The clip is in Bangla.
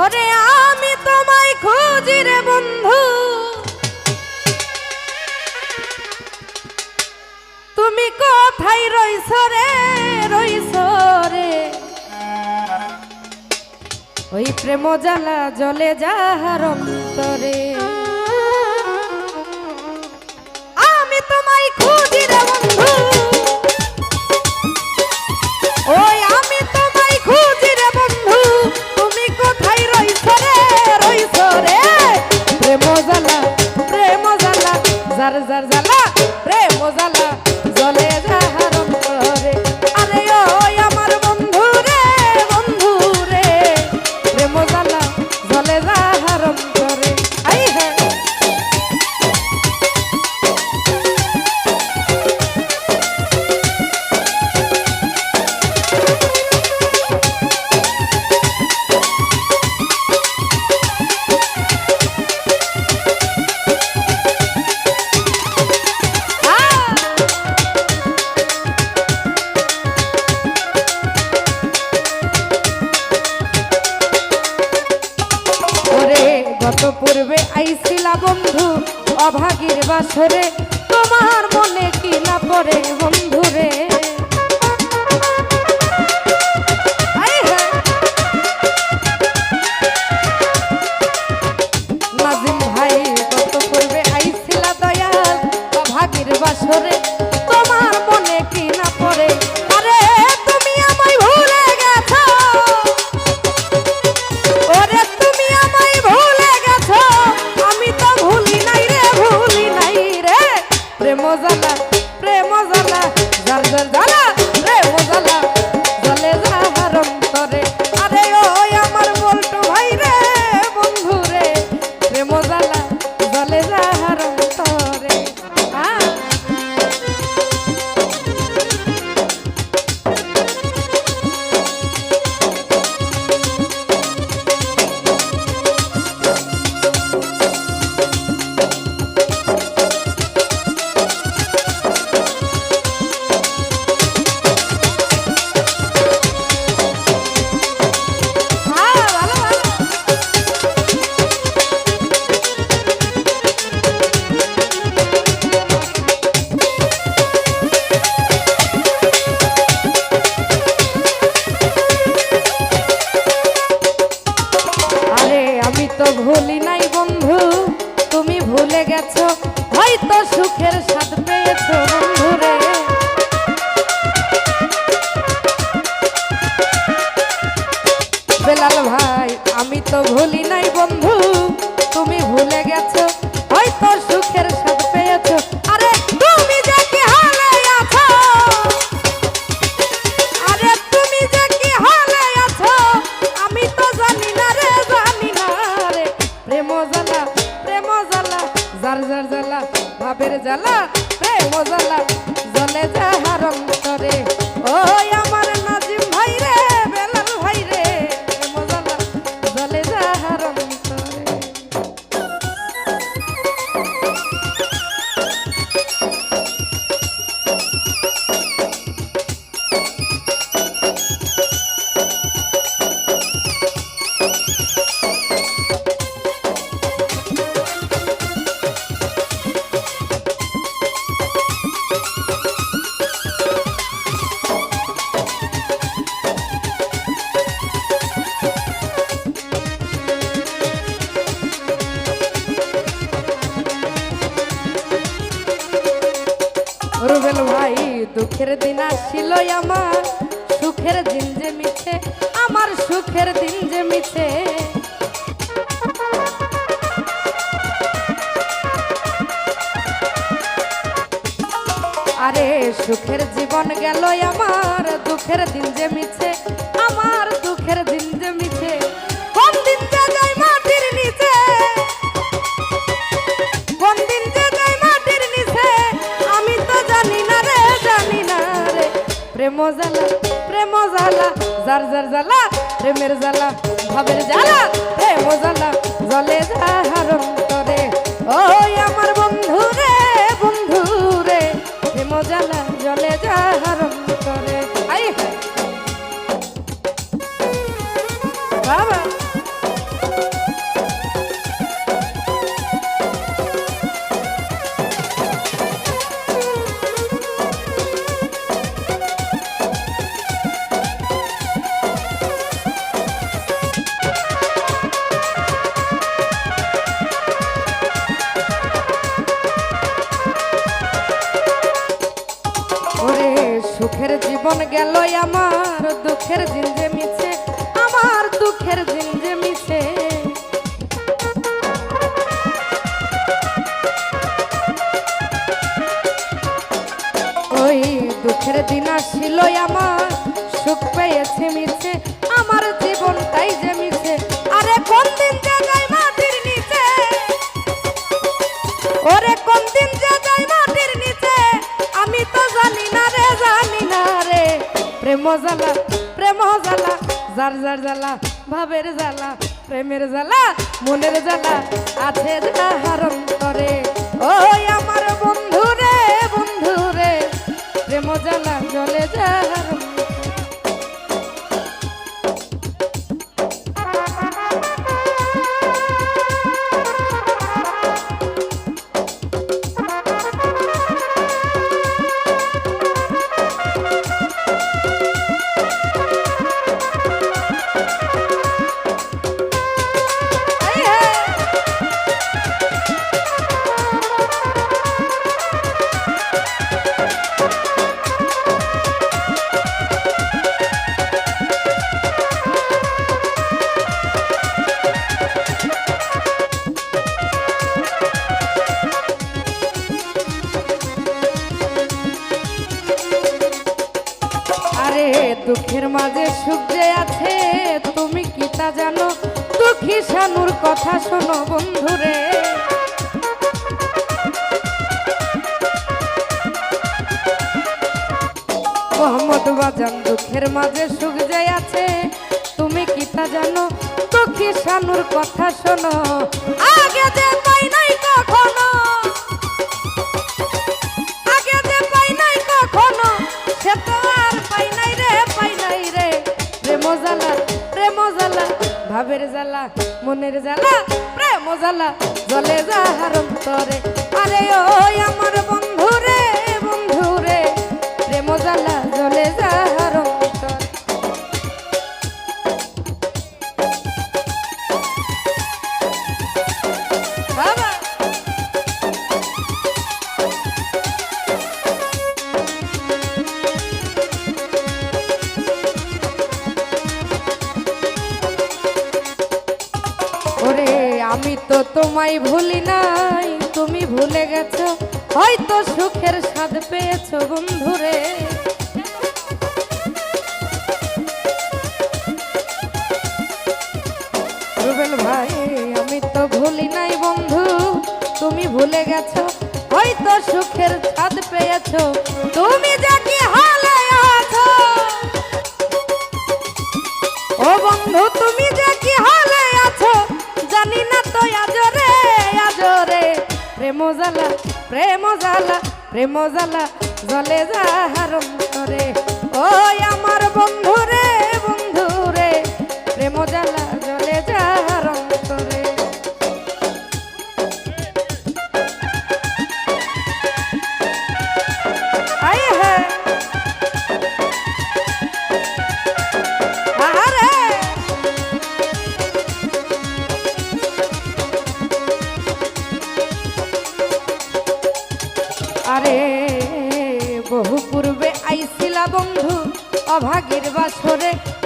ওরে আমি তোমায় খুঁজি রে বন্ধু। তুমি কোথায় রইছ রে রইছ রে? ওই প্রেম জ্বালা জলে যাহার অন্তরে। আমি তোমায় খুঁজি রে বন্ধু। যার বাসরে তোমার মনে কি না পরে হল হয়তো সুখের স্বাদ পেয়েছ। ওয়া দুঃখের দিন আসিল আমার, সুখের দিন যে মিছে, আমার সুখের দিন যে মিছে। আরে সুখের জীবন গেল আমার, দুঃখের দিন যে মিছে, আমার দুঃখের দিন জালা প্রেম জালা জার জার জালা প্রেমের জালা ভাবের জালা প্রেম জালা জলে যাহার অন্তরে। ওই আমার বন্ধু রে বন্ধু রে প্রেম জালা জলে যাহার জ্বালা প্রেম জ্বালা যার যার জ্বালা, ভাবের জ্বালা, প্রেমের জ্বালা, মনের জ্বালা, আছে যাহার অন্তরে। ওই দুঃখের মাঝে সুখ যে আছে, তুমি কি তা জানো? দুঃখী শানুর কথা শোনো বন্ধুরে। মোহাম্মদ বাজান, দুঃখের মাঝে সুখ যে আছে, তুমি কি তা জানো? দুঃখী শানুর কথা শোনো। আগে যে পাই নাই কখনো। জ্বালা ভাবের জালা মনের জালা প্রেম জ্বালা জলে যাহার অন্তরে আরে ওই আমার বন্ধুরে বন্ধুরে, প্রেম জ্বালা, জলে যাহার তোমায় ভুলি নাই, তুমি ভুলে গেছো, হয়তো সুখের স্বাদ পেয়েছ বন্ধুরে। রুবেল ভাই, আমি তো ভুলি নাই বন্ধু, তুমি ভুলে গেছো, হয়তো সুখের স্বাদ পেয়েছ, তুমি জ্বালা প্রেম জ্বালা প্রেম জ্বালা জলে যাহার অন্তরে ওই আমার বন্ধু